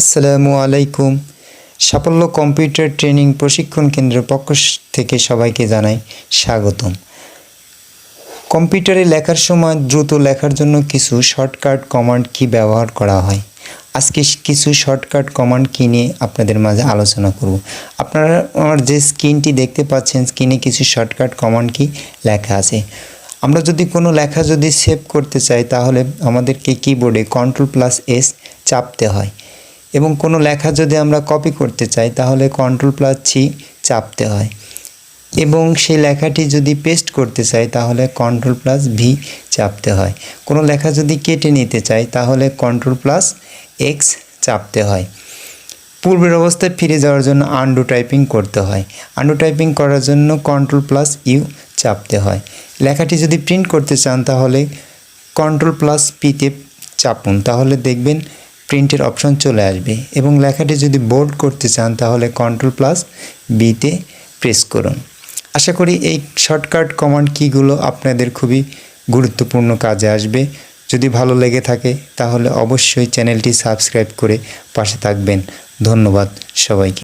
আসসালামু আলাইকুম। সাফল্য কম্পিউটার ট্রেনিং প্রশিক্ষণ কেন্দ্রের পক্ষ থেকে সবাইকে জানাই স্বাগতম। কম্পিউটারে লেখার সময় দ্রুত লেখার জন্য কিছু শর্টকাট কমান্ড কি ব্যবহার করা হয়? আজকে কিছু শর্টকাট কমান্ড কি নিয়ে আপনাদের মাঝে আলোচনা করব। আপনারা আমার যে স্ক্রিনটি দেখতে পাচ্ছেন, স্ক্রিনে কিছু শর্টকাট কমান্ড কি লেখা আছে। আমরা যদি কোনো লেখা যদি সেভ করতে চাই, তাহলে আমাদেরকে কিবোর্ডে কন্ট্রোল প্লাস এস চাপতে হয়। এবং কোনো লেখা যদি আমরা কপি করতে চাই, তাহলে কন্ট্রোল প্লাস সি চাপতে হয়। এবং সেই লেখাটি যদি পেস্ট করতে চাই, তাহলে কন্ট্রোল প্লাস ভি চাপতে হয়। কোনো লেখা যদি কেটে নিতে চাই, তাহলে কন্ট্রোল প্লাস এক্স চাপতে হয়। পূর্বের অবস্থায় ফিরে যাওয়ার জন্য আন্ডু টাইপিং করতে হয়। আন্ডু টাইপিং করার জন্য কন্ট্রোল প্লাস ইউ চাপতে হয়। লেখাটি যদি প্রিন্ট করতে চান, তাহলে কন্ট্রোল প্লাস পিতে চাপুন। তাহলে দেখবেন প্রিন্টের অপশন চলে আসবে এবং লেখাটি যদি বোল্ড করতে চান তাহলে কন্ট্রোল প্লাস বিতে প্রেস করুন। আশা করি এই শর্টকাট কমান্ড কিগুলো আপনাদের খুবই গুরুত্বপূর্ণ কাজে আসবে। যদি ভালো লেগে থাকে তাহলে অবশ্যই চ্যানেলটি সাবস্ক্রাইব করে পাশে থাকবেন। ধন্যবাদ সবাইকে।